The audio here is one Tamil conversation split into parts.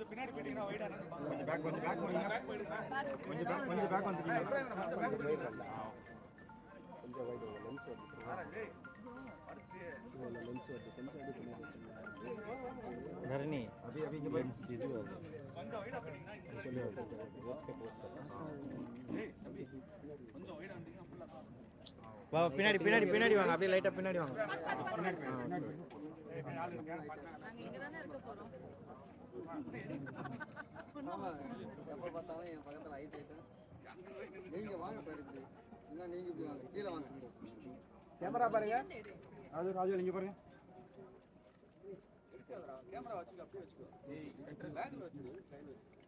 கொஞ்சம் பேக் கொஞ்சம் பேக் கொஞ்சம் பேக் கொஞ்சம் பேக் வந்துட்டீங்க கொஞ்சம் வைடு லென்ஸ் இல்லை லென்ஸ் வருது கொஞ்சம் அடி பண்ணி தரணி அபி அபி இங்க பாரு இது வருது சொல்லி ஸ்டெப் வா பின்னாடி பின்னாடி பின்னாடி வாங்க அப்படியே லைட்டா பின்னாடி வாங்க எப்போ பார்த்தாலும் என் பக்கத்தில் ஹைட் ஆகிட்டேன் நீங்கள் வாங்க சார் இப்படி இல்லை நீங்கள் இப்படி வாங்க கீழே வாங்க கேமரா பாருங்க. அது ராஜு இங்க பாருங்க. கேமரா வச்சுக்க அப்படியே வச்சுக்கோ பேக்கில் வச்சுரு கையில் வச்சு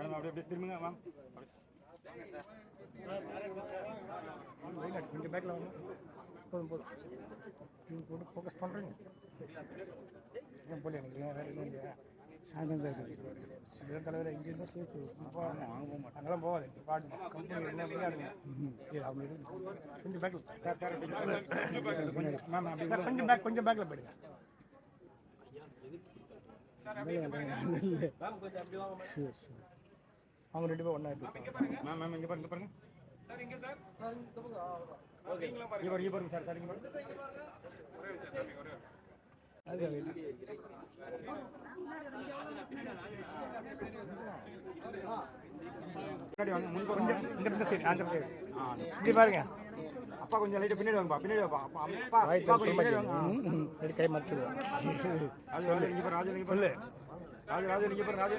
மேடம் அப்படியே அப்படியே திரும்புங்க வாங்க. கொஞ்சம் பேக்கில் வாங்க போதும் போதும் நீங்கள் போட்டு ஃபோக்கஸ் பண்ணுறீங்க ஏன் போல எனக்கு வேறு எதுவும் இல்லையா சாயந்தரம் தான் இருக்குது இதுதான் தலைவர் அங்கெல்லாம் போகாது பாடுங்க கம்பெனி என்ன விளையாடுங்க அப்படி கொஞ்சம் பேக்கில் மேம் அப்படி கொஞ்சம் பேக் கொஞ்சம் பேக்கில் போயிடுங்க சரி சரி அவங்க ரெண்டு பேரும் ஒன்றா இருப்பாங்க. மேம் மேம் இங்க பாருங்க இங்க பாருங்க. இங்க பாருங்க. இங்க பாருங்க சார் சார் இங்க பாருங்க. அது பின்னாடி வாங்க முன் போறோம். இந்த பக்கம். சரி. இப்படி பாருங்க. அப்பா கொஞ்சம் லைட்டா பின்னாடி வாங்கப்பா பின்னாடி வாப்பா. அப்பா அப்பா வாய் அப்பா தர கொஞ்சம் சொல்ல பின்னாடி வாங்க. மாட்டேங்குது ரெடி கை மறைச்சிடுவேன். ராஜு ராஜு இங்க பாருங்க ராஜு இங்க பாருங்க ராஜு ராஜு இங்க பாருங்க ராஜு.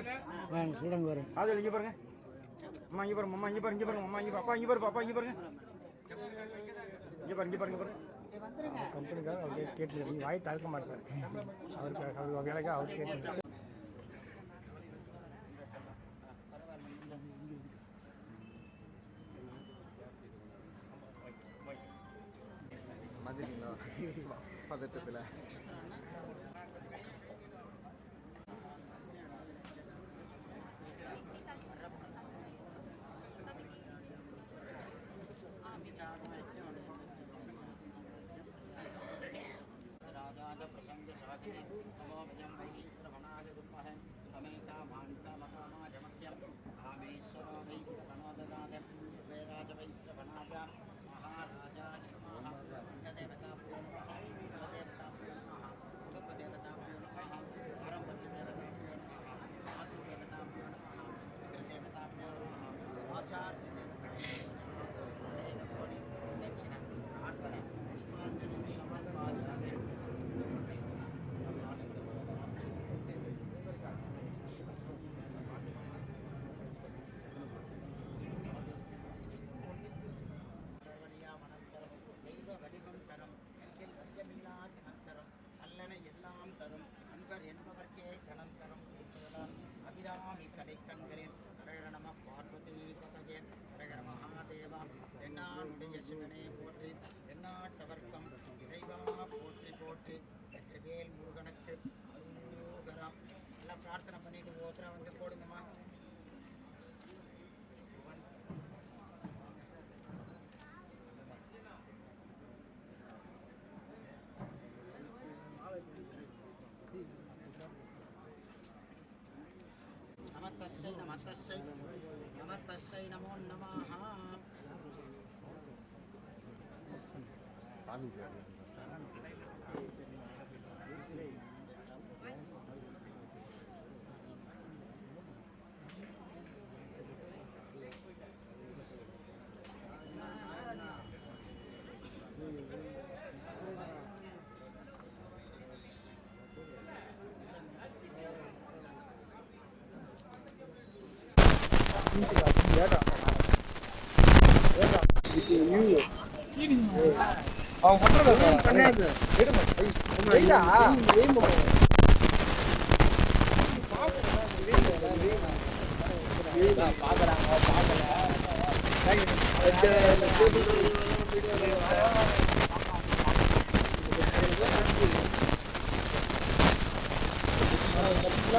வாங்க சொல்லுங்க பாருங்க ராஜு இங்க பாருங்க. அம்மா இங்க பாருங்க அம்மா இங்க பாருங்க இங்க பாருங்க அம்மா இங்க அப்பா இங்க பாருங்க அப்பா இங்க பாருங்க. இங்க பாருங்க இங்க பாருங்க கம்பெனிக்காக அவர் கேட்டு கேட்டு வாய் தடுக்க மாட்டார். அவருக்கு அவர் வேலைக்காக அவர் பதட்டத்தில். காமி Yeah. அவன் பண்றது கிடையாது பாக்குறாங்க பாக்கல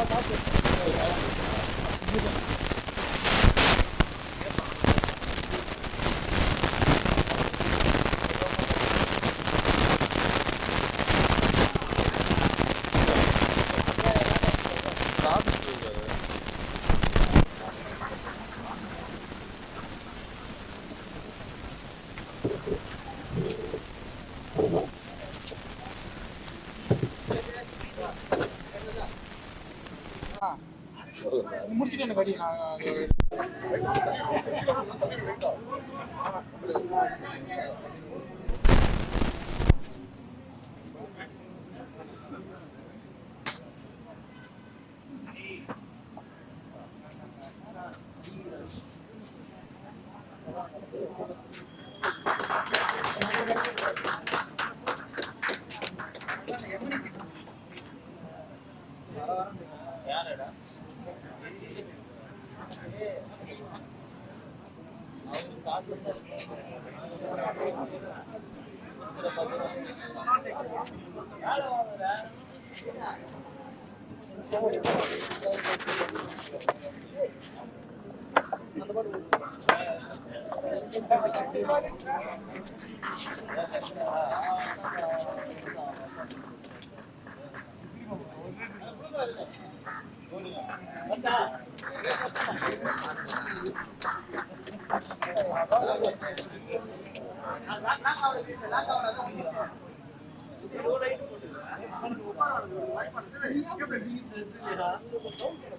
பாத்து முடிச்சுட்டு எனக்கு அடி நான்.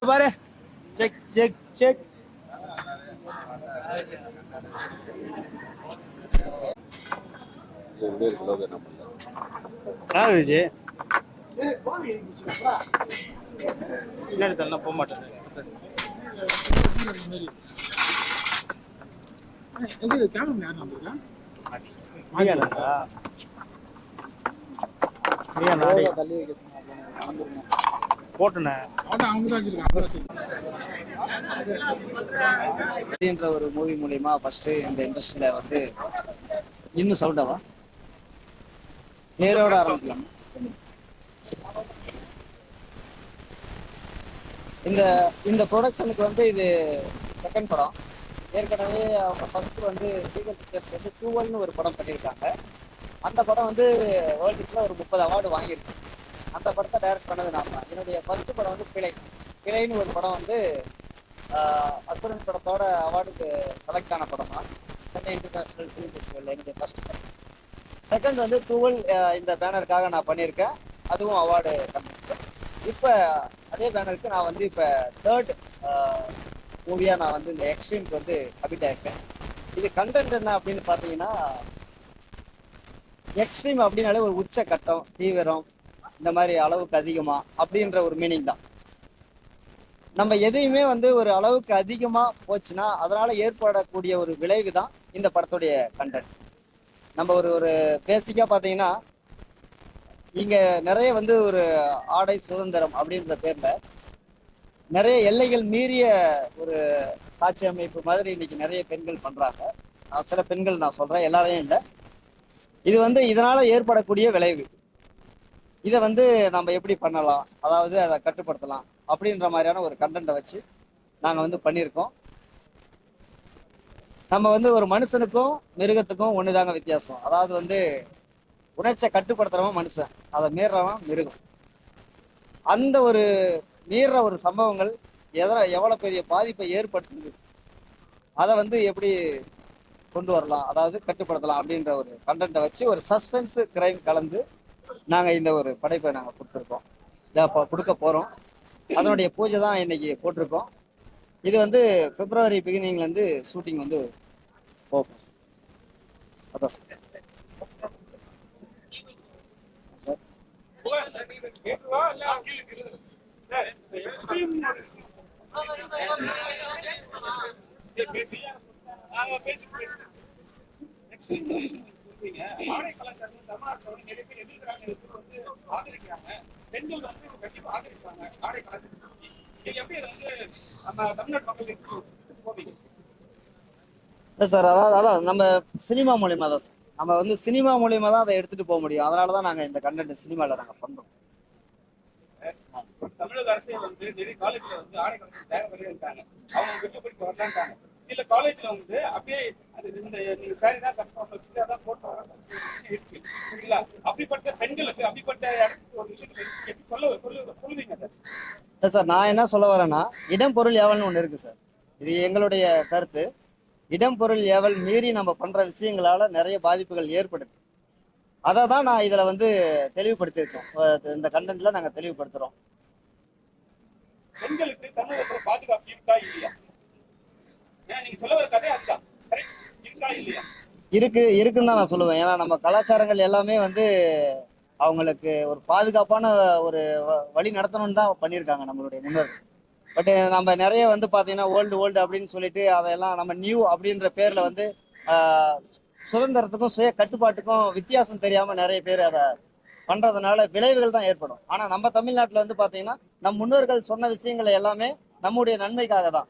பாரு. Check check check Vijay. பின்னாடி தள்ளா போக மாட்டேன் ஒரு மூவி மூலியமா ஃபர்ஸ்ட் இந்த இண்டஸ்ட்ரியில வந்து இன்னும் சவுண்டாவா நேரோட ஆரம்பிக்கலாம் இந்த இந்த ப்ரொடக்ஷனுக்கு வந்து இது செகண்ட் படம். ஏற்கனவே அவங்க ஃபர்ஸ்ட் வந்து சீகல் பிக்சர்ஸ் வந்து டூவல்னு ஒரு படம் பண்ணியிருக்காங்க. அந்த படம் வந்து வேர்ல்டுக்குள்ள ஒரு முப்பது அவார்டு வாங்கியிருக்கு. அந்த படத்தை டைரக்ட் பண்ணது நான் தான். என்னுடைய ஃபர்ஸ்ட் படம் வந்து பிழை. பிழைன்னு ஒரு படம் வந்து அசுரன் படத்தோட அவார்டுக்கு செலக்ட் ஆன படம்? தான் சென்னை இன்டர்நேஷனல் ஃபிலிம் ஃபெஸ்டிவல் என்னுடைய ஃபர்ஸ்ட் படம். செகண்ட் வந்து டூவல் இந்த பேனருக்காக நான் பண்ணியிருக்கேன். அதுவும் அவார்டு கண்டிப்பேன் இப்போ அதே பேனருக்கு நான் வந்து இப்போ தேர்ட் மூவியாக நான் வந்து இந்த எக்ஸ்ட்ரீம்க்கு வந்து கமிட் ஆயிருக்கேன். இது கண்டென்ட் என்ன அப்படின்னு பார்த்தீங்கன்னா எக்ஸ்ட்ரீம் அப்படின்னாலே ஒரு உச்ச கட்டம் தீவிரம் இந்த மாதிரி அளவுக்கு அதிகமாக அப்படின்ற ஒரு மீனிங் தான். நம்ம எதையுமே வந்து ஒரு அளவுக்கு அதிகமாக போச்சுன்னா அதனால் ஏற்படக்கூடிய ஒரு விளைவு தான் இந்த படத்துடைய கண்டென்ட் நம்ம ஒரு ஒரு பேசிக்காக பார்த்தீங்கன்னா இங்கே நிறைய வந்து ஒரு ஆடை சுதந்திரம் அப்படின்ற பேரில் நிறைய எல்லைகள் மீறிய ஒரு காட்சி அமைப்பு மாதிரி இன்னைக்கு நிறைய பெண்கள் பண்ணுறாங்க நான் சில பெண்கள் நான் சொல்கிறேன் எல்லாரையும் இல்லை. இது வந்து இதனால் ஏற்படக்கூடிய விளைவு. இதை வந்து நம்ம எப்படி பண்ணலாம்? அதாவது அதை கட்டுப்படுத்தலாம் அப்படின்ற மாதிரியான ஒரு கண்டென்ட்டை வச்சு நாங்கள் வந்து பண்ணியிருக்கோம். நம்ம வந்து ஒரு மனுஷனுக்கும் மிருகத்துக்கும் ஒன்று தாங்க வித்தியாசம். அதாவது வந்து உணர்ச்சியை கட்டுப்படுத்துறவன் மனுஷன். அதை மீறுறவன் மிருகம். அந்த ஒரு மீறுற ஒரு சம்பவங்கள் எதிர எவ்வளோ பெரிய பாதிப்பை ஏற்படுத்துது? அதை வந்து எப்படி கொண்டு வரலாம்? அதாவது கட்டுப்படுத்தலாம் அப்படின்ற ஒரு கண்டென்ட்டை வச்சு ஒரு சஸ்பென்ஸ் கிரைம் கலந்து நாங்கள் இந்த ஒரு படைப்பை நாங்கள் கொடுத்துருக்கோம். இதை இப்போ கொடுக்க போகிறோம் அதனுடைய பூஜை தான் இன்னைக்கு போட்டிருக்கோம். இது வந்து பிப்ரவரி பிகினிங்லேருந்து ஷூட்டிங் வந்து போகும் அதான் சார். சார் பெண்கள் வந்து கண்டிப்பா ஆதரிப்பாங்க ஆடை கலாச்சாரத்தை நீங்க எப்படி வந்து நம்ம தமிழ்நாட்டு மக்களுக்கு போவீங்க இல்லை சார் அதாவது அதான் நம்ம சினிமா மூலியமா தான் சார். நம்ம வந்து சினிமா மூலியமா தான் அதை எடுத்துட்டு போக முடியும். அதனால தான் நாங்கள் இந்த கண்டென்ட் சினிமாவில் நாங்கள் பண்ணுறோம் தமிழக அரசே வந்து நிறைய காலேஜ்ல வந்து ஆடை கலெக்ஷன் தயார் பண்ணிருக்காங்க அவங்க விருப்பப்படி வரலான்ட்டாங்க சில காலேஜ்ல வந்து அப்படியே அது இந்த நீங்க சாரி தான் கட்டணும் சுடிதார் தான் போட்டு இருக்கு. சரிங்களா அப்படிப்பட்ட பெண்களுக்கு அப்படிப்பட்ட இடத்துக்கு ஒரு விஷயத்தை சொல்ல சொல்ல சொல்லுவீங்க சார் நான் என்ன சொல்ல வரேன்னா இடம் பொருள் ஏவல்னு ஒன்று இருக்கு சார். இது எங்களுடைய கருத்து. இடம் பொருள் ஏவல் மீறி நம்ம பண்ற விஷயங்களால நிறைய பாதிப்புகள் ஏற்படுது. அதை தான் நான் இதில் வந்து தெளிவுபடுத்தியிருக்கோம். இந்த கண்டென்ட்ல நாங்கள் தெளிவுபடுத்துகிறோம் பெண்களுக்கு தமிழகத்துல பாதுகாப்பு இருக்கா இல்லையா? ஏன்னா நீங்க சொல்ல வர கதை அதுதான். Correct? இருக்கா இல்லையா? இருக்கு இருக்குன்னு தான் நான் சொல்லுவேன். ஏன்னா நம்ம கலாச்சாரங்கள் எல்லாமே வந்து அவங்களுக்கு ஒரு பாதுகாப்பான ஒரு வழி நடத்தணும்னு தான் பண்ணியிருக்காங்க நம்மளுடைய முன்னோர்கள். பட் eh, நம்ம நிறைய வந்து பார்த்தீங்கன்னா ஓல்டு ஓல்டு அப்படின்னு சொல்லிட்டு அதையெல்லாம் நம்ம நியூ அப்படின்ற பேரில் வந்து சுதந்திரத்துக்கும் சுய கட்டுப்பாட்டுக்கும் வித்தியாசம் தெரியாமல் நிறைய பேர் அதை பண்ணுறதுனால விளைவுகள் தான் ஏற்படும். ஆனால் நம்ம தமிழ்நாட்டில் வந்து பார்த்தீங்கன்னா நம் முன்னோர்கள் சொன்ன விஷயங்கள் எல்லாமே நம்முடைய நன்மைக்காக தான்.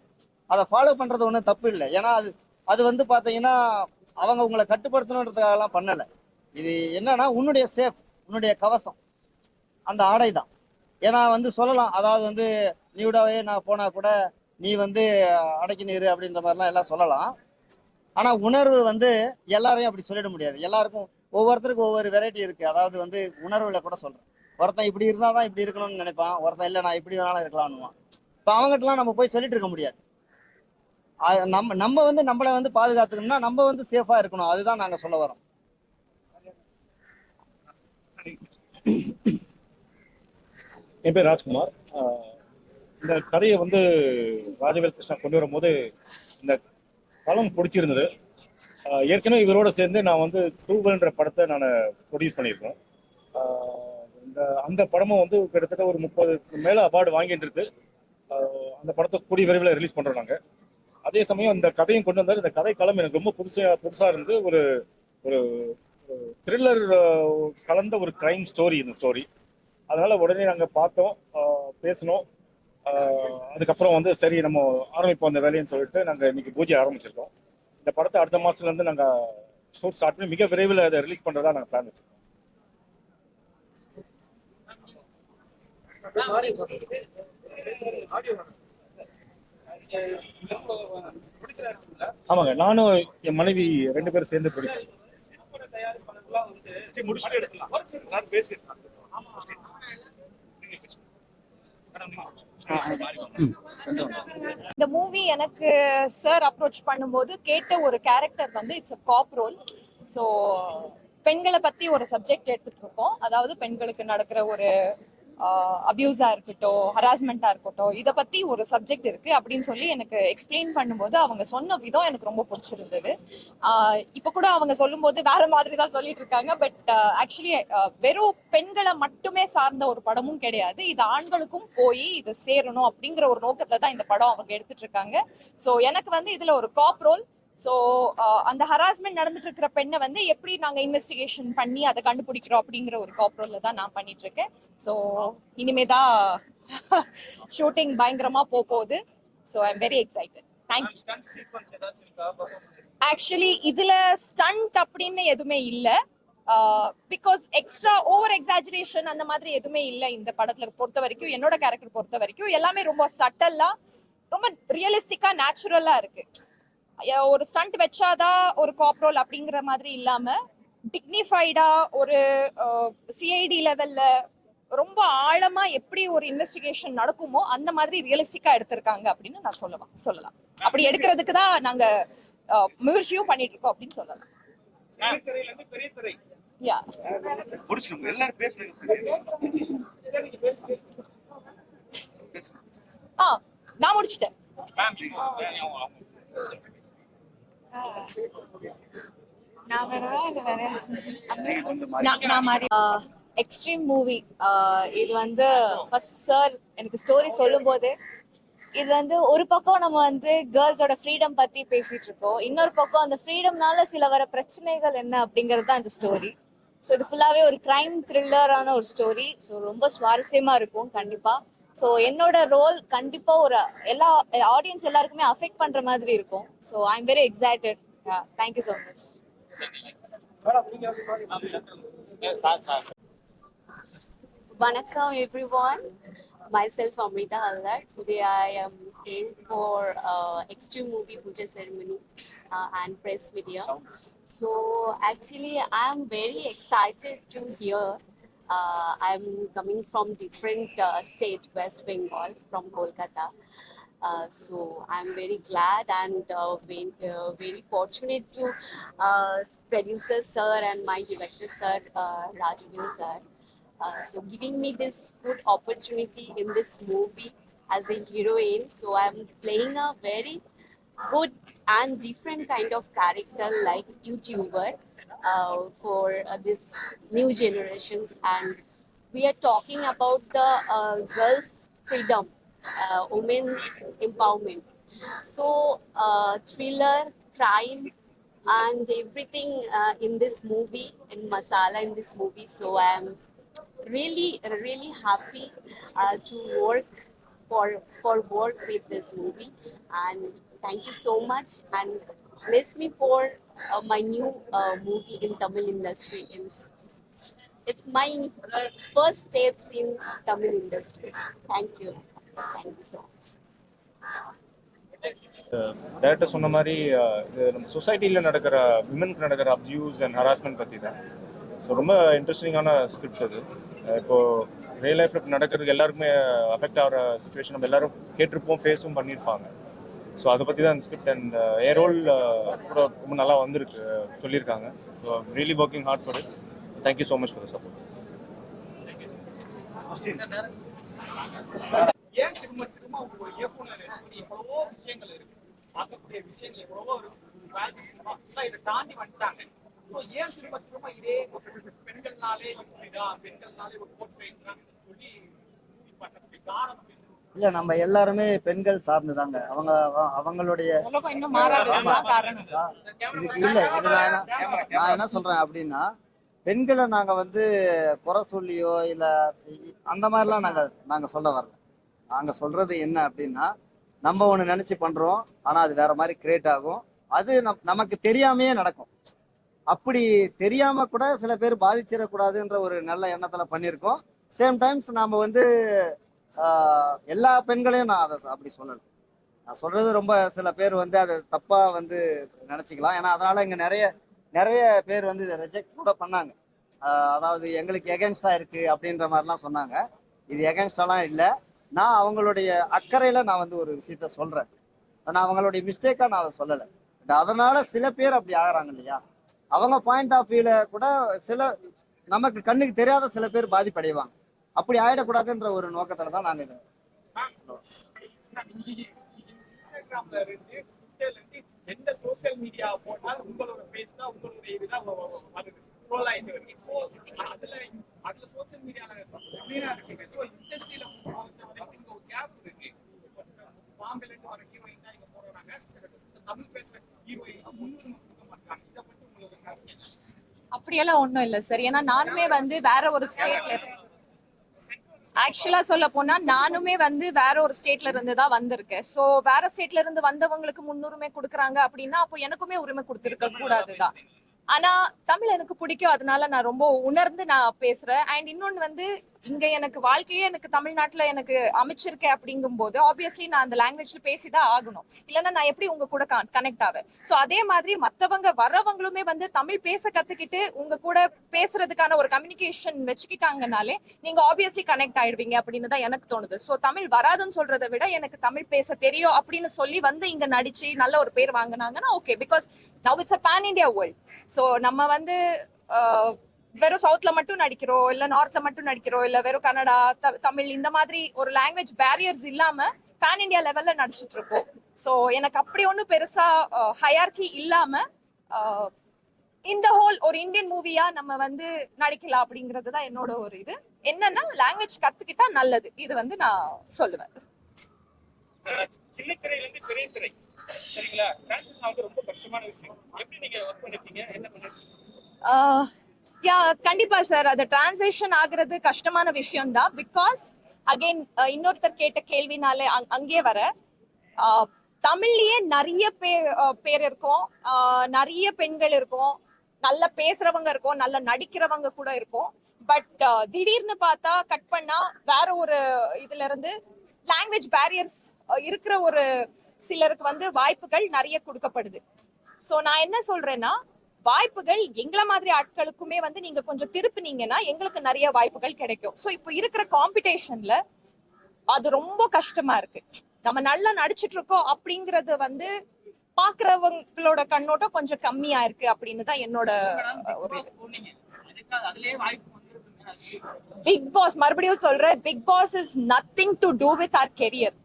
அதை ஃபாலோ பண்ணுறது ஒன்றும் தப்பு இல்லை. ஏன்னா அது அது வந்து பார்த்தீங்கன்னா அவங்க உங்களை கட்டுப்படுத்தணுன்றதுக்காகலாம் பண்ணலை. இது என்னன்னா உன்னுடைய சேஃப் உன்னுடைய கவசம். அந்த ஆடை தான். ஏன்னா வந்து சொல்லலாம். அதாவது வந்து நியூடாவே நான் போனால் கூட நீ வந்து அடக்கி நீர் அப்படின்ற மாதிரிலாம் எல்லாம் சொல்லலாம். ஆனால் உணர்வு வந்து எல்லாரையும் அப்படி சொல்லிட முடியாது. எல்லாருக்கும் ஒவ்வொருத்தருக்கும் ஒவ்வொரு வெரைட்டி இருக்குது அதாவது வந்து உணர்வுல கூட சொல்கிறேன் ஒருத்தன் இப்படி இருந்தால் தான் இப்படி இருக்கணும்னு நினைப்பான். ஒருத்தன் இல்லை நான் இப்படி வேணாலும் இருக்கலாம்னுவான் இப்போ அவங்ககிட்டலாம் நம்ம போய் சொல்லிட்டு இருக்க முடியாது. அது நம்ம நம்ம வந்து நம்மளை வந்து பாதுகாத்துக்கணும்னா நம்ம வந்து சேஃபாக இருக்கணும். அதுதான் நாங்கள் சொல்ல வரோம். என் பேர் ராஜ்குமார். இந்த கதையை வந்து ராஜவேல் கிருஷ்ணா கொண்டு வரும்போது இந்த படம் பிடிச்சிருந்தது. ஏற்கனவே இவரோட சேர்ந்து நான் வந்து தூவல்ன்ற படத்தை நான் ப்ரொடியூஸ் பண்ணியிருக்கேன் இந்த அந்த படமும் வந்து கிட்டத்தட்ட ஒரு முப்பதுக்கு மேலே அவார்டு வாங்கிட்டு இருக்கு. அந்த படத்தை கூடிய விரைவில் ரிலீஸ் பண்ணுறோம் நாங்கள் அதே சமயம் இந்த கதையும் கொண்டு வந்தார். இந்த கதை களம் எனக்கு ரொம்ப புதுசாக புதுசாக இருந்து ஒரு ஒரு த்ரில்லர் கலந்த ஒரு கிரைம் ஸ்டோரி இந்த ஸ்டோரி அதனால உடனே நாங்கள் பார்த்தோம் பேசினோம். அதுக்கப்புறம் வந்து சரி நம்ம ஆரம்பிப்போம் அந்த வேலைன்னு சொல்லிட்டு நாங்கள் இன்னைக்கு பூஜை ஆரம்பிச்சிருக்கோம். இந்த படத்தை அடுத்த மாசத்துல நாங்கள் ஷூட் ஸ்டார்ட் பண்ணி மிக விரைவில் அதை ரிலீஸ் பண்ணுறதா நாங்கள் பிளான் வச்சிருக்கோம். ஆமாங்க நானும் என் மனைவி ரெண்டு பேரும் சேர்ந்து பிடிச்சோம் முடிச்சுட்டு நான் பேசியிருக்கேன். இந்த மூவி எனக்கு சார் அப்ரோச் பண்ணும்போது கேட்ட ஒரு கேரக்டர் வந்து it's a cop role so பெண்களை பத்தி ஒரு சப்ஜெக்ட் எடுத்துட்டு இருக்கோம். அதாவது பெண்களுக்கு நடக்கிற ஒரு அபியூஸா இருக்கட்டும் ஹராஸ்மெண்ட்டாக இருக்கட்டும் இதை பத்தி ஒரு சப்ஜெக்ட் இருக்கு அப்படின்னு சொல்லி எனக்கு எக்ஸ்பிளைன் பண்ணும்போது அவங்க சொன்ன விதம் எனக்கு ரொம்ப பிடிச்சிருந்தது. இப்போ கூட அவங்க சொல்லும்போது வேற மாதிரி தான் சொல்லிட்டு இருக்காங்க. பட் ஆக்சுவலி வெறும் பெண்களை மட்டுமே சார்ந்த ஒரு படமும் கிடையாது. இது ஆண்களுக்கும் போய் இது சேரணும் அப்படிங்கிற ஒரு நோக்கத்துல தான் இந்த படம் அவங்க எடுத்துட்டு இருக்காங்க. ஸோ எனக்கு வந்து இதுல ஒரு காப் ரோல் ஸோ அந்த ஹராஸ்மெண்ட் நடந்துட்டு இருக்கிற பெண்ணை வந்து எப்படி நாங்க இன்வெஸ்டிகேஷன் பண்ணி அதை கண்டுபிடிக்கிறோம் அப்படிங்கிற ஒரு காப் ரோல்ல தான் நான் பண்ணிட்டு இருக்கேன் ஸோ இனிமே தான் ஷூட்டிங் பயங்கரமா போக போகுது so I am very excited thank you actually இதுல ஸ்டண்ட் அப்படின்னு எதுவுமே இல்ல. பிகாஸ் எக்ஸ்ட்ரா ஓவர் எக்ஸாஜரேஷன் அந்த மாதிரி எதுவுமே இல்ல இந்த படத்துல பொறுத்த வரைக்கும். என்னோட கேரக்டர் பொறுத்த வரைக்கும். எல்லாமே ரொம்ப சட்டல்லா ரொம்ப ரியலிஸ்டிக்கா நேச்சுரலா இருக்கு. ஒரு ஸ்டண்ட் வச்சாதான் ஒரு காப்ரோல் அப்படிங்கிற மாதிரி இல்லாம டிக்னிஃபைடா ஒரு சிஐடி லெவல்ல ரொம்ப ஆழமா எப்படி ஒரு இன்வெஸ்டிகேஷன் நடக்குமோ அந்த மாதிரி ரியலிஸ்டிக்கா எடுத்திருக்காங்க அப்படின்னு நான் சொல்லலாம் சொல்லலாம். அப்படி எடுக்கிறதுக்கு தான் நாங்க அஹ், முயற்சியும் பண்ணிட்டு இருக்கோம் அப்படின்னு சொல்லலாம். நான் முடிச்சிட்டேன் மேம் நீங்க அவங்க- அவங்க- நான் மாதிரி எக்ஸ்ட்ரீம் மூவி இது வந்து ஃபர்ஸ்ட் சார் எனக்கு ஸ்டோரி சொல்லும்போது இது வந்து ஒரு பக்கம் நம்ம வந்து கேர்ள்ஸோட ஃப்ரீடம் பத்தி பேசிட்டு இருக்கோம். இன்னொரு பக்கம் அந்த ஃப்ரீடம்னால சில வர பிரச்சனைகள் என்ன அப்படிங்கிறது தான் இந்த ஸ்டோரி ஸோ இது ஃபுல்லாவே ஒரு கிரைம் த்ரில்லரான ஒரு ஸ்டோரி ஸோ ரொம்ப சுவாரஸ்யமா இருக்கும் கண்டிப்பா. ஸோ என்னோட ரோல் கண்டிப்பா ஒரு எல்லா ஆடியன்ஸ் எல்லாருக்குமே அஃபெக்ட் பண்ற மாதிரி இருக்கும் so I am very excited thank you so much sir sir வணக்கம் everyone myself Amrita Halder. Today I am here for uh, Extreme Movie Puja Ceremony uh, and press media. So actually I am very excited to hear. Uh, I'm coming from different uh, state, West Bengal, from Kolkata. Uh, so I'm very glad and uh, very, uh, very fortunate to uh, producer sir and my director sir, uh, Rajavil sir. So giving me this good opportunity in this movie as a heroine. So I'm playing a very good and different kind of character like YouTuber uh, for uh, this new generations and we are talking about the uh, girls freedom uh, women's empowerment. So uh, thriller crime and everything uh, in this movie in masala in this movie. So i'm really really happy uh, to work for for work with this movie. And thank you so much and bless me for uh, my new uh, movie in tamil industry. It's, it's my first steps in tamil industry. Thank you. Thank you so much. Uh, director சொன்ன மாதிரி uh, இது நம்ம சொசைட்டியில் நடக்கிற விமனுக்கு நடக்கிற அப்யூஸ் அண்ட் ஹராஸ்மெண்ட் பற்றி தான். ஸோ ரொம்ப இன்ட்ரெஸ்டிங்கான ஸ்கிரிப்ட் அது. இப்போது ரியல் லைஃப்பில் நடக்கிறதுக்கு எல்லாருக்குமே அஃபெக்ட் ஆகிற சுச்சுவேஷன் நம்ம எல்லாரும் கேட்டிருப்போம் ஃபேஸும் பண்ணியிருப்பாங்க. ஸோ அதை பற்றி தான் அந்த ஸ்கிரிப்ட் அண்ட் ஏ ரோல் கூட ரொம்ப நல்லா வந்திருக்கு uh, சொல்லியிருக்காங்க. So really working hard for it thank you so much for the support பெண்கள்னாலே பெண்கள்னாலே ஒரு சொல்லி காரணம் இல்ல நம்ம எல்லாருமே பெண்கள் சார்ந்துதாங்க. அவங்க அவ- அவங்களுடைய இதுக்கு இல்ல இது நான் என்ன- நான் என்ன சொல்றேன் அப்படின்னா பெண்களை நாங்க வந்து குறை சொல்லியோ இல்ல அந்த மாதிரிலாம் நாங்க நாங்க சொல்ல வரல. நாங்க சொல்றது என்ன அப்படின்னா நம்ம ஒண்ணு நினைச்சு பண்றோம் ஆனா அது வேற மாதிரி கிரியேட் ஆகும். அது நம் நமக்கு தெரியாமையே நடக்கும். அப்படி தெரியாம கூட சில பேர் பாதிச்சிடக்கூடாதுன்ற ஒரு நல்ல எண்ணத்துல பண்ணியிருக்கோம். சேம் டைம்ஸ் நாம வந்து எல்லா பெண்களையும் நான் அதை அப்படி சொல்லலை. நான் சொல்றது ரொம்ப சில பேர் வந்து அதை தப்பா வந்து நினச்சிக்கலாம். ஏன்னா அதனால இங்க நிறைய நிறைய பேர் வந்து இதை ரிஜெக்ட் கூட பண்ணாங்க. அதாவது எங்களுக்கு எகென்ஸ்டா இருக்கு அப்படின்ற மாதிரிலாம் சொன்னாங்க. இது எகென்ஸ்டாலாம் இல்லை. நான் அவங்களுடைய அக்கறையில நான் வந்து ஒரு விஷயத்த சொல்றேன். நான் அவங்களுடைய மிஸ்டேக்கா நான் அதை சொல்லலை. பட் அதனால சில பேர் அப்படி ஆகிறாங்க இல்லையா? அவங்க பாயிண்ட் ஆஃப் வியூல கூட சில நமக்கு கண்ணுக்கு தெரியாத சில பேர் பாதிப்படைவாங்க. அப்படி ஆயிடக்கூடாதுன்ற ஒரு நோக்கத்துல தான் நாங்க இதை எந்த சோசியல் மீடியா போட்டாலும் உங்களோட தான் உங்களுடைய இதுதான் வ- வ- வருது. ரோல் ஆயிட்டு வருது. ஸோ அதுல அதுல சோசியல் மீடியால எப்படின்னா இருக்குங்க. ஸோ இண்டஸ்ட்ரியில பொறுத்த வரைக்கும் இங்க ஒரு கேப் இருக்கு. பாம்பேல இருந்து வர ஹீரோயின் தான் இங்க போறாங்க தமிழ் பேசுற ஹீரோயின் முன்னுரிமை கொடுக்க மாட்டாங்க. இதை பத்தி உங்களுக்கு? அப்படியெல்லாம் ஒண்ணும் இல்ல சார் ஏன்னா நானுமே வந்து வேற ஒரு ஸ்டேட்ல ஆக்சுவலா சொல்ல போனா நானுமே வந்து வேற ஒரு ஸ்டேட்ல இருந்து தான் வந்திருக்கேன். சோ வேற ஸ்டேட்ல இருந்து வந்தவங்களுக்கு முன்னுரிமை கொடுக்குறாங்க அப்படின்னா அப்போ எனக்குமே உரிமை கொடுத்துருக்க கூடாதுதான் ஆனா தமிழ் எனக்கு பிடிக்கும். அதனால நான் ரொம்ப உணர்ந்து நான் பேசுறேன். அண்ட் இன்னொன்னு வந்து இங்க எனக்கு வாழ்க்கையே எனக்கு தமிழ்நாட்டுல எனக்கு அமைச்சிருக்கேன் அப்படிங்கும் போது ஆப்வியஸ்லி நான் அந்த லாங்குவேஜ்ல பேசிதான் ஆகணும். இல்லைன்னா நான் எப்படி உங்க கூட கனெக்ட் ஆவேன்? சோ அதே மாதிரி மத்தவங்க வர்றவங்களுமே வந்து தமிழ் பேச கத்துக்கிட்டு உங்க கூட பேசுறதுக்கான ஒரு கம்யூனிகேஷன் வச்சுக்கிட்டாங்கனாலே நீங்க ஆப்வியஸ்லி கனெக்ட் ஆயிடுவீங்க அப்படின்னு தான் எனக்கு தோணுது. சோ தமிழ் வராதுன்னு சொல்றதை விட எனக்கு தமிழ் பேச தெரியும் அப்படின்னு சொல்லி வந்து இங்க நடிச்சு நல்ல ஒரு பேர் வாங்கினாங்கன்னா okay because now it's a pan India world so நம்ம வந்து வெறும் சவுத்ல மட்டும் நடிக்கிறோம் இல்ல நார்த்ல மட்டும் நடிக்கிறோம் இல்ல வெறும் கன்னடா தமிழ் இந்த மாதிரி ஒரு லாங்குவேஜ் பேரியர்ஸ் இல்லாம பேன் இந்தியா லெவல்ல நடிச்சிட்டு இருக்கோம். சோ எனக்கு அப்படி ஒன்றும் பெருசா ஹையார்கி இல்லாம இந்த ஹோல் ஒரு இந்தியன் மூவியா நம்ம வந்து நடிக்கலாம் அப்படிங்கிறது தான் என்னோட ஒரு இது. என்னன்னா லாங்குவேஜ் கத்துக்கிட்டா நல்லது. இது வந்து நான் சொல்லுவேன். சின்ன திரையில இருந்து பெரிய திரை சரிங்களா ரொம்ப கஷ்டமான விஷயம். எப்படி நீங்க ஒர்க் பண்ணிருக்கீங்க? என்ன பண்ணிருக்கீங்க யா கண்டிப்பா சார் அது டிரான்சேஷன் ஆகுறது கஷ்டமான விஷயம் தான் பிகாஸ் அகைன் இன்னொருத்தர் கேட்ட கேள்வினாலே அங்- அங்கே வர தமிழ்லயே நிறைய பேர் பேர் இருக்கும். நிறைய பெண்கள் இருக்கும். நல்ல பேசுறவங்க இருக்கும். நல்ல நடிக்கிறவங்க கூட இருக்கும். பட் திடீர்னு பார்த்தா கட் பண்ணா வேற ஒரு இதுல இருந்து லாங்குவேஜ் பேரியர்ஸ் இருக்கிற ஒரு சிலருக்கு வந்து வாய்ப்புகள் நிறைய கொடுக்கப்படுது. ஸோ நான் என்ன சொல்றேன்னா வாய்ப்புகள் எங்களை மாதிரி ஆட்களுக்குமே வந்து நீங்க கொஞ்சம் திருப்பினீங்கன்னா எங்களுக்கு நிறைய வாய்ப்புகள் கிடைக்கும். சோ இப்போ இருக்கிற காம்படிஷன்ல அது ரொம்ப கஷ்டமா இருக்கு. நம்ம நல்லா நடிச்சிட்டு இருக்கோம் அப்படிங்கறது வந்து பாக்குறவங்களோட கண்ணோட்டம் கொஞ்சம் கம்மியா இருக்கு அப்படின்னு தான் என்னோட ஒரு பிக் பாஸ் மறுபடியும் சொல்றேன். Bigg Boss is nothing to do with our career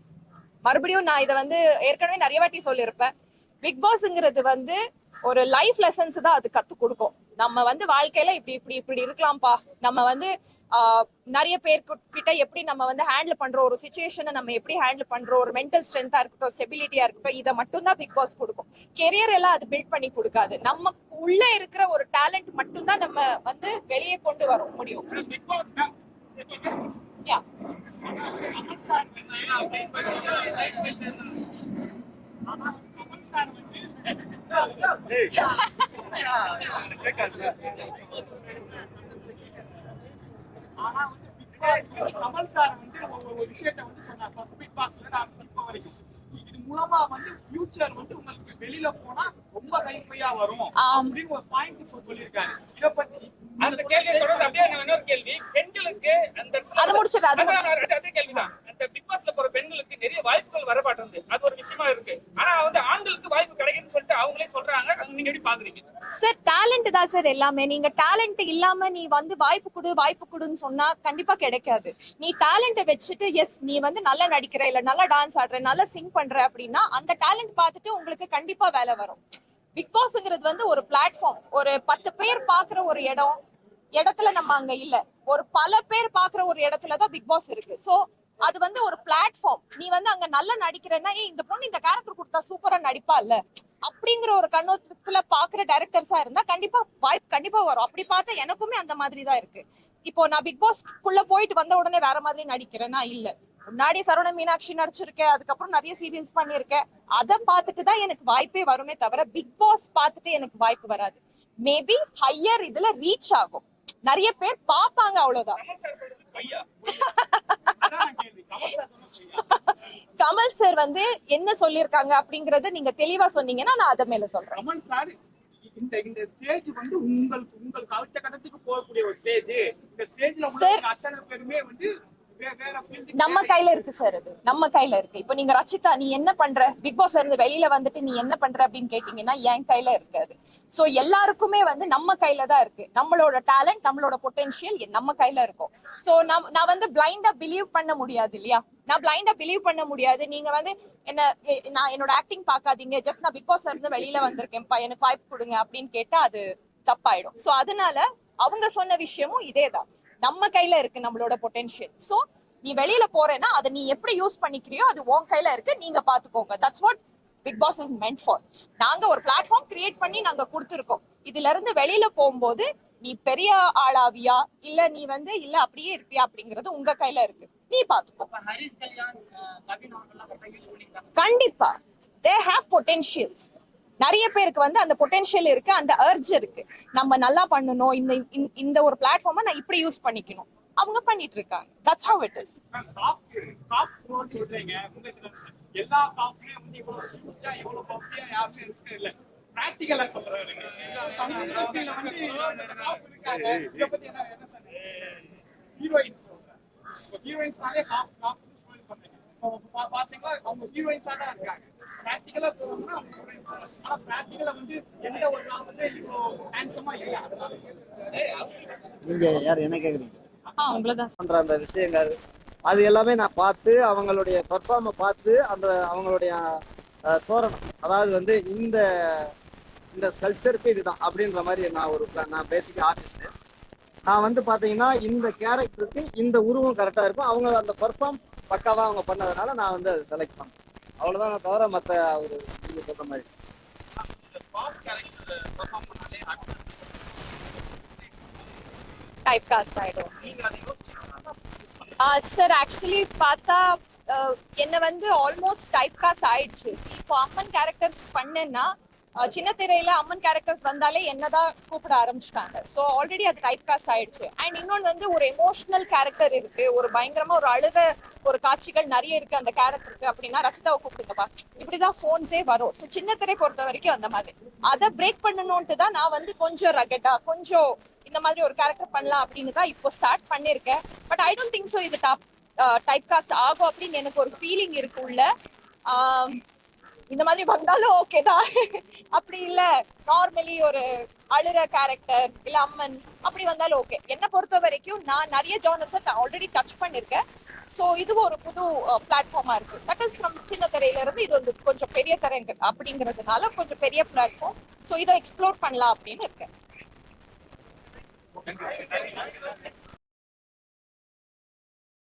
மறுபடியும் நான் இதை வந்து ஏற்கனவே நிறைய வாட்டி சொல்லியிருப்பேன். பிக் பாஸ்ங்கிறது வந்து ஒரு லைஃப் லெசன்ஸ் தான் அது கத்து கொடுக்கும். நம்ம வந்து வாழ்க்கையில இப்படி இப்படி இப்படி இருக்கலாம்ப்பா. நம்ம வந்து ஆஹ், நிறைய பேர் கிட்ட எப்படி நம்ம வந்து ஹேண்டில் பண்றோம் ஒரு சுச்சுவேஷனை நம்ம எப்படி ஹேண்டில் பண்றோம் ஒரு மென்டல் ஸ்ட்ரென்த்தா இருக்கட்டும் ஸ்டெபிலிட்டியா இருக்கட்டும் இதை மட்டும் தான் பிக் பாஸ் கொடுக்கும். கெரியர் எல்லாம் அது பில்ட் பண்ணி கொடுக்காது. நம்ம உள்ள இருக்கிற ஒரு டேலண்ட் மட்டும் தான் நம்ம வந்து வெளியே கொண்டு வர முடியும். Yeah. ஆனா வந்து பிக் பாஸ் கமல் சார் வந்து ஒரு விஷயத்த வந்து சொன்னார் ஃபர்ஸ்ட் பிக் பாஸ்ல நான் இப்போ வரைக்கும் இது மூலமா வந்து ஃபியூச்சர் வந்து உங்களுக்கு வெளியில போனா ரொம்ப ஹைஃபையா வரும். அப்படின்னு ஒரு பாயிண்ட் சொல்லியிருக்காரு. இத பத்தி அந்த கேள்வியை தொடர்ந்து அப்படியே இன்னொரு கேள்வி. பெண்களுக்கு அந்த அது முடிச்சிடு, அது அது- அதே கேள்விதான். அந்த பிக் பாஸ்ல போற பெண்களுக்கு நிறைய வாய்ப்புகள் வர மாட்டேங்குது அது ஒரு விஷயமா இருக்கு. ஆனா வந்து ஆண்களுக்கு வாய்ப்பு கிடைக்குதுன்னு சொல்லிட்டு அவங்களே சொல்றாங்க. அது நீங்க எப்படி பாக்குறீங்க. சார் டேலண்ட் தான் சார் எல்லாமே. நீங்க டேலண்ட் இல்லாம நீ வந்து வாய்ப்பு கொடு வாய்ப்பு கொடுன்னு சொன்னா கண்டிப்பா கிடைக்காது. நீ டேலண்ட்டை வச்சுட்டு எஸ் நீ வந்து நல்லா நடிக்கிற இல்ல நல்லா டான்ஸ் ஆடுற நல்லா சிங் பண்ற அப்படின்னா அந்த டேலண்ட் பார்த்துட்டு உங்களுக்கு கண்டிப்பா வேலை வரும். பிக் பாஸ்ங்கிறது வந்து ஒரு பிளாட்ஃபார்ம் ஒரு பத்து பேர் பாக்குற ஒரு இடம் இடத்துல நம்ம அங்க இல்ல. ஒரு பல பேர் பாக்குற ஒரு இடத்துல தான் பிக் பாஸ் இருக்கு. சோ அது வந்து ஒரு பிளாட்ஃபார்ம் நீ வந்து அங்க நல்லா நடிக்கிறேன்னா ஏ இந்த பொண்ணு இந்த கேரக்டர் கொடுத்தா சூப்பரா நடிப்பா இல்ல? அப்படிங்கிற ஒரு கண்ணோட்டத்துல பாக்குற டைரக்டர்ஸா இருந்தா கண்டிப்பா வாய்ப்பு கண்டிப்பா வரும். அப்படி பார்த்தா எனக்குமே அந்த மாதிரி தான் இருக்கு. இப்போ நான் பிக் பாஸ் குள்ள போயிட்டு வந்த உடனே வேற மாதிரி நடிக்கிறேன்னா இல்ல. முன்னாடி சரவண மீனாட்சி நடிச்சிருக்கேன் அதுக்கப்புறம் நிறைய சீரியல்ஸ் பண்ணியிருக்கேன். அதை பார்த்துட்டு தான் எனக்கு வாய்ப்பே வருமே தவிர பிக் பாஸ் பார்த்துட்டு எனக்கு வாய்ப்பு வராது. மேபி ஹையர் இதுல ரீச் ஆகும். நிறைய பேர் பாப்பாங்க அவ்வளவுதான். கமல் சார் வந்து என்ன சொல்லியிருக்காங்க அப்படிங்கறத நீங்க தெளிவா சொன்னீங்கன்னா நான் அதை மேல சொல்றேன். கமல் சார் இந்த இந்த ஸ்டேஜ் வந்து உங்களுக்கு உங்களுக்கு அடுத்த கட்டத்துக்கு போகக்கூடிய ஒரு ஸ்டேஜ் இந்த ஸ்டேஜ்ல அத்தனை பேருமே வந்து நம்ம கையில இருக்கு சார் அது. நம்ம கையில இருக்கு. இப்போ நீங்க ரச்சிதா நீ என்ன பண்ற? பிக் பாஸ்ல இருந்து வெளியில வந்துட்டு நீ என்ன பண்ற அப்படின்னு கேட்டீங்கன்னா என் கையில இருக்காது. சோ எல்லாருக்குமே வந்து நம்ம கையில தான் இருக்கு. நம்மளோட டேலண்ட் நம்மளோட பொட்டென்ஷியல் நம்ம கையில இருக்கும். சோ நான் நான் வந்து பிளைண்டா பிலீவ் பண்ண முடியாது இல்லையா? நான் பிளைண்டா பிலீவ் பண்ண முடியாது. நீங்க வந்து என்ன நான் என்னோட ஆக்டிங் பாக்காதீங்க ஜஸ்ட் நான் பிக் பாஸ்ல இருந்து வெளியில வந்திருக்கேன்ப்பா எனக்கு வாய்ப்பு கொடுங்க அப்படின்னு கேட்டா அது தப்பாயிடும். சோ அதனால அவங்க சொன்ன விஷயமும் இதேதான். நம்ம கையில இருக்கு நம்மளோட பொட்டென்ஷியல் சோ நீ வெளியில போறேன்னா அதை நீ எப்படி யூஸ் பண்ணிக்கிறியோ அது உன் கையில இருக்கு. நீங்க பாத்துக்கோங்க. That's what Bigg Boss is meant for நாங்க ஒரு பிளாட்ஃபார்ம் கிரியேட் பண்ணி நாங்க கொடுத்துருக்கோம். இதுல இருந்து வெளியில போகும்போது நீ பெரிய ஆளாவியா? இல்ல நீ வந்து இல்ல அப்படியே இருப்பியா அப்படிங்கறது உங்க கையில இருக்கு. நீ பாத்துக்கோ. கண்டிப்பா. தே ஹேவ் பொட்டென்ஷியல்ஸ் நிறைய பேருக்கு வந்து அந்த பொட்டென்ஷியல் இருக்கு அந்த அர்ஜ் இருக்கு. நம்ம நல்லா பண்ணணும். இந்த இந்த- ஒரு பிளாட்ஃபார்மை நான் இப்படி யூஸ் பண்ணிக்கணும். அவங்க பண்ணிட்டு இருக்காங்க. That's how it is heroines சொல்றேன் ஹீரோயின்ஸ்னாலே டாப் டாப் ஸ்டோரி பண்ணீங்க இப்போ பா- பாத்தீங்களா அவங்க ஹீரோயின்ஸா தான் இருக்காங்க heroines தான். ஆனா பிராக்டிகலா வந்து எந்த ஒரு நாள் வந்து இவ்வளோ ஹேண்ட்ஸமா இல்ல அதனால நீங்க யார் என்ன கேக்குறீங்க ஆ உங்களதான் பண்ற அந்த விஷயங்கள் அது எல்லாமே நான் பார்த்து அவங்களுடைய பர்ஃபார்மை பார்த்து அந்த அவங்களுடைய தோரணம் அதாவது வந்து இந்த இந்த ஸ்கல்ப்சருக்கு இதுதான் அப்படின்ற மாதிரி நான் ஒரு நான் பேசிக் ஆர்டிஸ்ட் நான் வந்து பார்த்தீங்கன்னா இந்த கேரக்டருக்கு இந்த உருவம் கரெக்டாக இருக்கும் அவங்க அந்த பர்ஃபார்ம் பக்காவாக அவங்க பண்ணதுனால நான் வந்து அதை செலக்ட் பண்ணேன் அவ்வளோதான் நான் தவிர மற்ற ஒரு நீங்கள் சொல்ற மாதிரி. டைப் காஸ்ட் ஆயிடும் சார் ஆக்சுவலி பார்த்தா அஹ், என்ன வந்து ஆல்மோஸ்ட் டைப் காஸ்ட் ஆயிடுச்சு இப்போ அம்மன் கேரக்டர்ஸ் பண்ணேன்னா சின்ன திரையில அம்மன் கேரக்டர்ஸ் வந்தாலே என்னதான் கூப்பிட ஆரம்பிச்சிட்டாங்க. ஸோ ஆல்ரெடி அது டைப் காஸ்ட் ஆயிடுச்சு. அண்ட் இன்னொன்று வந்து ஒரு எமோஷனல் கேரக்டர் இருக்கு. ஒரு பயங்கரமா ஒரு அழுத ஒரு காட்சிகள் நிறைய இருக்கு அந்த கேரக்டருக்கு அப்படின்னா ரச்சிதாவை கூப்பிட்டுங்கப்பா இப்படிதான் ஃபோன்ஸே வரும். ஸோ சின்ன திரை பொறுத்த வரைக்கும் அந்த மாதிரி. அதை பிரேக் பண்ணணும்ட்டு தான் நான் வந்து கொஞ்சம் ரகட்டா கொஞ்சம் இந்த மாதிரி ஒரு கேரக்டர் பண்ணலாம் அப்படின்னு தான் இப்போ ஸ்டார்ட் பண்ணியிருக்கேன். But I don't think so இது டாப் டைப் காஸ்ட் ஆகும் அப்படின்னு எனக்கு ஒரு ஃபீலிங் இருக்கு உள்ள. இந்த மாதிரி வந்தாலும் ஓகே தான். அப்படி இல்ல. நார்மலி ஒரு அழுற கேரக்டர் இல்ல அம்மன் அப்படி வந்தாலும் ஓகே என்னை பொறுத்த வரைக்கும் நான் நிறைய ஜானர்ஸை ஆல்ரெடி டச் பண்ணிருக்கேன். ஸோ இதுவும் ஒரு புது பிளாட்ஃபார்மா இருக்கு. தட் இஸ் ஃப்ரம் சின்ன திரையில இருந்து இது வந்து கொஞ்சம் பெரிய திரை அப்படிங்கிறதுனால கொஞ்சம் பெரிய பிளாட்ஃபார்ம் ஸோ இதை எக்ஸ்ப்ளோர் பண்ணலாம் அப்படின்னு இருக்கேன்.